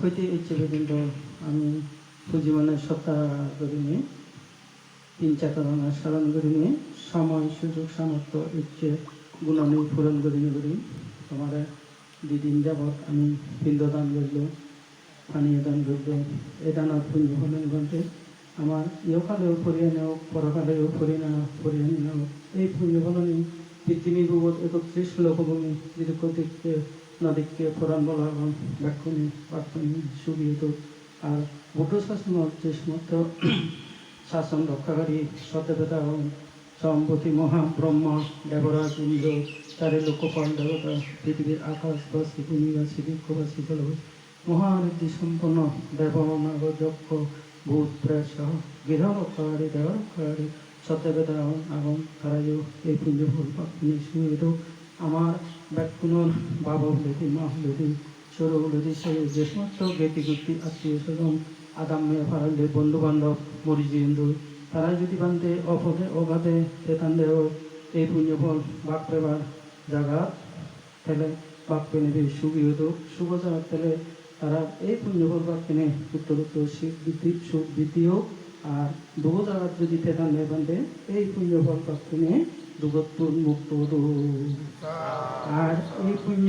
হইতে ইচ্ছে পর্যন্ত আমি পুঁজিমানের সত্তা করে নিয়ে তিন চাকারণা স্মরণ করে সময়, সুযোগ, সামর্থ্য, ইচ্ছে গুণানি পূরণ করে নিয়ে করি তোমার দুদিন যাবৎ আমি পিণ্ডদান করল, পানীয় দান করল, এ দানার পুণ্য হলেন গ্রন্থে আমার ইহকালেও ফরিয়ে নেও, পরকালেও ফরিয়ে নেও ফরিয়ে নেও। এই পুণ্য ফলনে পৃথিবী ভূগত একত্রিশ লোকভূমি দীর্ঘদিককে নদীকে পুরাণ বলা এবং ব্যাক্ষণী প্রাক্ষণী সুবিহিত আর বুদ্ধ শাসন যে সমস্ত শাসন রক্ষাকারী সত্যবেতা এবং সম্পতি মহাব্রহ্ম, দেবরাজ, ইন্দ্র চারি লোকপাল দেবতা পৃথিবীর আকাশবাসী ভূমিবাসী বৃক্ষবাসী জলবাসী মহানিধি সম্পন্ন দেবনাগ যক্ষ, ভূত প্রেত সহ গৃহরক্ষাকারী, দেহরক্ষাকারী সত্যবেতা এবং তারাইও এই পুঞ্জ ফুল পাখি সুবিধ। আমার ব্যাকুণর বাবা হলেদি মা হলেদি সৌর হলেদি সেই যে সমস্ত গুপ্তি আত্মীয় স্বজন আদাম্যে ফারালে বন্ধু বান্ধব মরিজিন্দু তারা যদি বান্ধে অপদে অবাধে তেতান্দেহ এই পুণ্যফল, বাক পেবার জায়গা তাহলে বাক পেনে সুগৃহত শুভ জায়গা তাহলে তারা এই পুণ্যফল, বাক পেনে উত্তর উত্তর শিখ বৃদ্ধি, সুখ বৃদ্ধি হোক আর দুগো জায়গার যদি তেতান বান্ধে এই পুণ্যফল, বাক পেনে দুগত্তুর মুক্ত হোক। আর এই পুণ্য